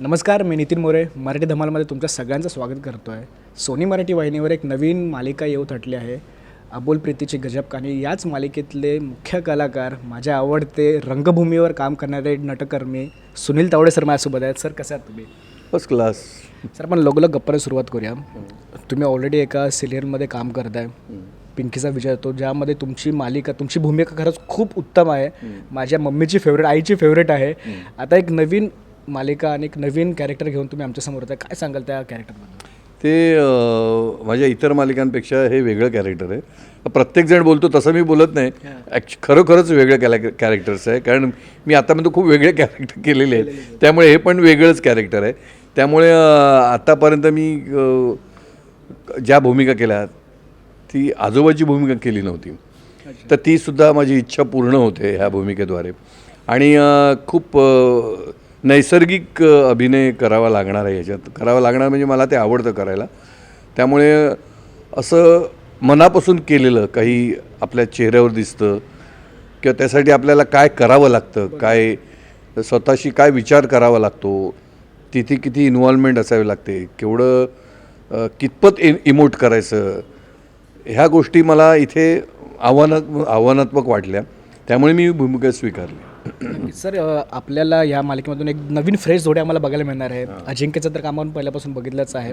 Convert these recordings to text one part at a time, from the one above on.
नमस्कार मी नितीन मोरे मराठी धमालमध्ये तुमच्या सगळ्यांचं स्वागत करतो आहे सोनी मराठी वाहिनीवर एक नवीन मालिका येऊ थटली आहे. अबोल प्रीतीची गजब कहाणी. याच मालिकेतले मुख्य कलाकार माझे आवडते रंगभूमीवर काम करणारे नटकर्मी सुनील तावडे सर माझ्यासोबत आहेत. सर कसं आहात तुम्ही? फर्स्ट क्लास सर आपण लगोलग गप्पाला सुरुवात करूया. तुम्ही ऑलरेडी एका सिरियलमध्ये काम करताय. पिंकीचा विजय होतो ज्यामध्ये तुमची मालिका तुमची भूमिका खरंच खूप उत्तम आहे. माझ्या मम्मीची फेवरेट आईची फेवरेट आहे. आता एक नवीन मालिका आणि एक नवीन कॅरेक्टर घेऊन तुम्ही आमच्यासमोर होता काय सांगाल त्या कॅरेक्टरबद्दल ते माझ्या इतर मालिकांपेक्षा हे वेगळं कॅरेक्टर आहे. प्रत्येकजण बोलतो तसं मी बोलत नाही. ॲक्च खरोखरच वेगळं कॅला कॅरेक्टर्स आहे. कारण मी आतापर्यंत खूप वेगळे कॅरेक्टर केलेले आहेत. त्यामुळे हे पण वेगळंच कॅरेक्टर आहे. त्यामुळे अं, आतापर्यंत मी ज्या भूमिका केल्या ती आजोबाची भूमिका केली नव्हती. तर ती सुद्धा माझी इच्छा पूर्ण होते ह्या भूमिकेद्वारे. आणि खूप नैसर्गिक अभिनय करावा लागणार आहे याच्यात. करावा लागणार म्हणजे मला ते आवडतं करायला. त्यामुळे असं मनापासून केलेलं काही आपल्या चेहऱ्यावर दिसतं किंवा त्यासाठी आपल्याला काय करावं लागतं काय स्वतःशी काय विचार करावा लागतो तिथे किती इन्व्हॉल्वमेंट असावी लागते केवढं कितपत इन इमोट करायचं ह्या गोष्टी मला इथे आव्हानात्मक आव्हानात्मक वाटल्या. त्यामुळे मी भूमिका स्वीकारली. सर आपल्याला या मालिकेमधून एक नवीन फ्रेश जोडी आम्हाला बघायला मिळणार आहे. अजिंक्यचं तर काम आपण पहिल्यापासून बघितलंच आहे.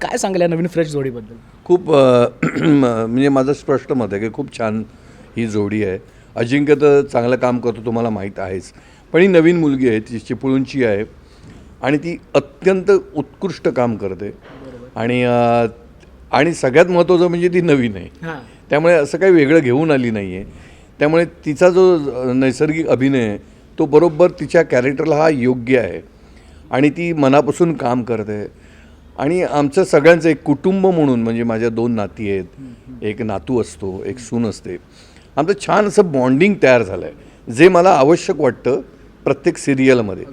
काय सांगाल या नवीन फ्रेश जोडीबद्दल? खूप म्हणजे माझं स्पष्ट मत आहे की खूप छान ही जोडी आहे. अजिंक्य तर चांगलं काम करतो तुम्हाला माहीत आहेच. पण ही नवीन मुलगी आहे ती चिपळूणची आहे. आणि ती अत्यंत उत्कृष्ट काम करते. आणि आणि सगळ्यात महत्त्वाचं म्हणजे ती नवीन आहे. त्यामुळे असं काही वेगळं घेऊन आली नाही आहे त्यामुळे तिचा जो नैसर्गिक अभिनय आहे तो बरोबर तिच्या कॅरेक्टरला हा योग्य आहे. आणि ती मनापासून काम करते. आणि आमचं सगळ्यांचं एक कुटुंब म्हणून म्हणजे माझ्या दोन नाती आहेत. एक नातू असतो एक सून असते. आमचं छान असं बॉन्डिंग तयार झालं आहे जे मला आवश्यक वाटतं प्रत्येक सिरियलमध्ये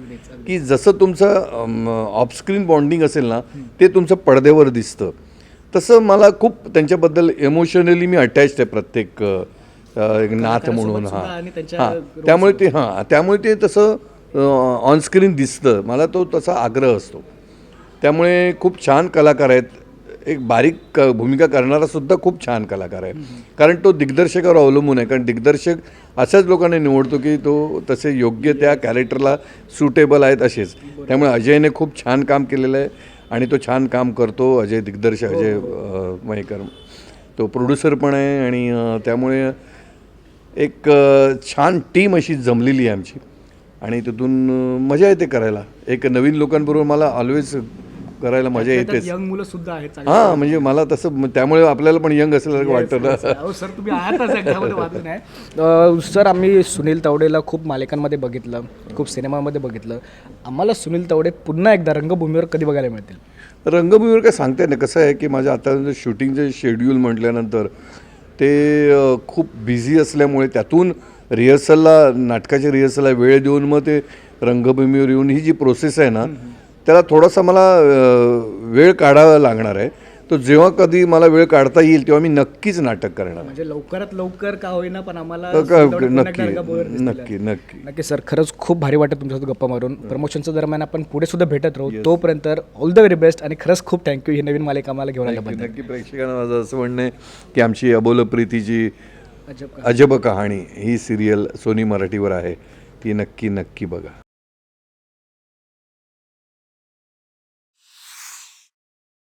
की जसं तुमचं ऑफस्क्रीन बॉन्डिंग असेल ना ते तुमचं पडद्यावर दिसतं. तसं मला खूप त्यांच्याबद्दल इमोशनली मी अटॅच्ड आहे प्रत्येक नाथ म्हणून हां. हां त्यामुळे ते हां त्यामुळे ते तसं ऑनस्क्रीन दिसतं. मला तो तसा आग्रह असतो. त्यामुळे खूप छान कलाकार आहेत. एक बारीक क भूमिका करणारा सुद्धा खूप छान कलाकार आहे. कारण तो दिग्दर्शकावर अवलंबून आहे. कारण दिग्दर्शक अशाच लोकांना निवडतो की तो तसे योग्य त्या कॅरेक्टरला सुटेबल आहेत असेच. त्यामुळे अजयने खूप छान काम केलेलं आहे आणि तो छान काम करतो. अजय दिग्दर्शक अजय अ, मयेकर तो प्रोड्युसर पण आहे आणि त्यामुळे एक छान टीम अशी जमलेली आहे आमची. आणि तिथून मजा येते करायला. एक नवीन लोकांबरोबर मला ऑलवेज करायला मजा येतेच. यंग मुलं सुद्धा आहेत हां म्हणजे मला तसं त्यामुळे आपल्याला पण यंग असल्यासारखं वाटतं ना. सर तुम्ही नाही सर आम्ही सुनील तावडेला खूप मालिकांमध्ये बघितलं खूप सिनेमामध्ये बघितलं. आम्हाला सुनील तावडे पुन्हा एकदा रंगभूमीवर कधी बघायला मिळतील? रंगभूमीवर काय सांगता येत नाही. कसं आहे की माझं आता शूटिंगचं शेड्यूल म्हटल्यानंतर ते खूप बिझी असल्यामुळे त्यातून रिहर्सलला नाटकाच्या रिहर्सलला वेळ देऊन मग ते रंगभूमीवर येऊन ही जी प्रोसेस आहे ना त्याला थोडासा मला वेळ काढावा लागणार आहे. तो जेव्हा कधी मला वेळ काढता येईल तेव्हा मी नक्कीच नाटक करणार म्हणजे लवकरात लवकर का होईना पण आम्हाला तर नक्की. नक्की नक्की. नक्की सर खरंच खूप भारी वाटतं तुमच्यासोबत गप्पा मारून. प्रमोशनच्या दरम्यान आपण पुढे सुद्धा भेटत राहू. तोपर्यंत ऑल द व्हेरी बेस्ट आणि खरंच खूप थँक्यू ही नवीन मालिका आम्हाला घेऊन आल्याबद्दल. नक्की प्रेक्षकांना माझं असं म्हणणं आहे की आमची अबोल प्रीतीची अजब कहाणी ही सिरियल सोनी मराठीवर आहे. ती नक्की नक्की बघा.